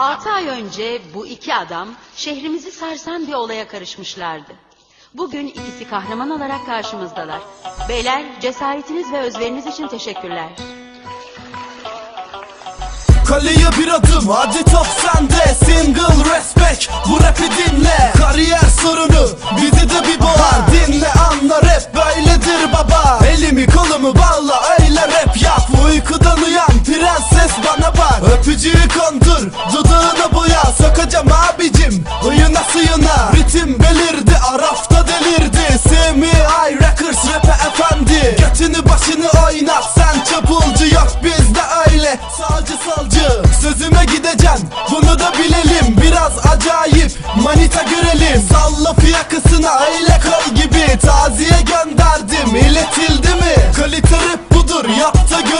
Altı ay önce bu iki adam şehrimizi sarsan bir olaya karışmışlardı. Bugün ikisi kahraman olarak karşımızdalar. Beyler cesaretiniz ve özveriniz için teşekkürler. Kaleye bir adım hadi top sende Single respect bu rapi dinle Kariyer sorunu bizi de bir boğar Dinle anla rap böyledir baba Elimi kolumu bağla öyle rap yap Uykudan uyan prenses bana bak. Öpücüğü kondur dudağına boya. Sokacağım abicim huyuna suyuna. Ritim belirdi arafta delirdi. Semi I Records rap'e efendi. Götünü başını oynat sen çapulcu yok. Bizde öyle Sağcı solcu. Sözüme gideceksin Bunu da bilelim. Biraz acayip manita görelim. Salla fiyakasına öyle kol gibi. Taziye gönderdim iletildi mi? Kalite rap budur yap da görelim Biraz melan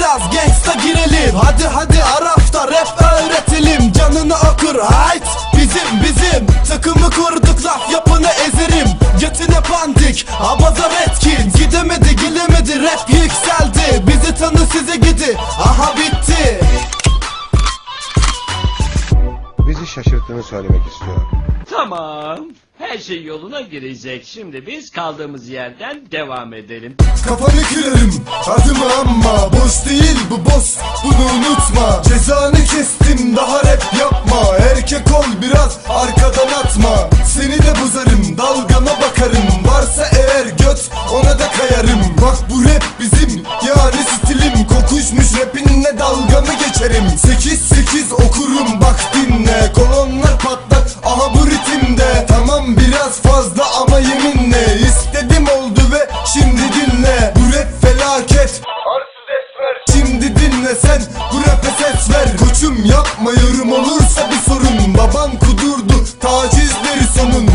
biraz gangsta girelim. Hadi hadi Araf'ta rap öğretelim. Canını okur hayt. Bizim bizim. Takımı kurduk laf yapını ezerim. Götüne pandik abazar etkin Gidemedi gelemedi rap yükseldi. Bizi tanı size gidi. Aha bitti. Bizi şaşırttığını söylemek istiyorum. Tamam. Her şey yoluna girecek. Şimdi biz kaldığımız yerden devam edelim. Kafanı kırarım. Adımı ama Boş değil bu boss bunu unutma. Cezanı kestim. Daha rap yapma. Erkek ol biraz. Arkadan atma. Seni de bozarım. Dalgama bakarım. Varsa eğer göt ona da kayarım. Bak bu rap bizim yani stilim. Kokuşmuş rapinle dalgamı geçerim? 8-8 okurum. Bak dinle. Kolonlar patlak yapma yorum olursa bir sorun Baban kudurdu tacizleri sonun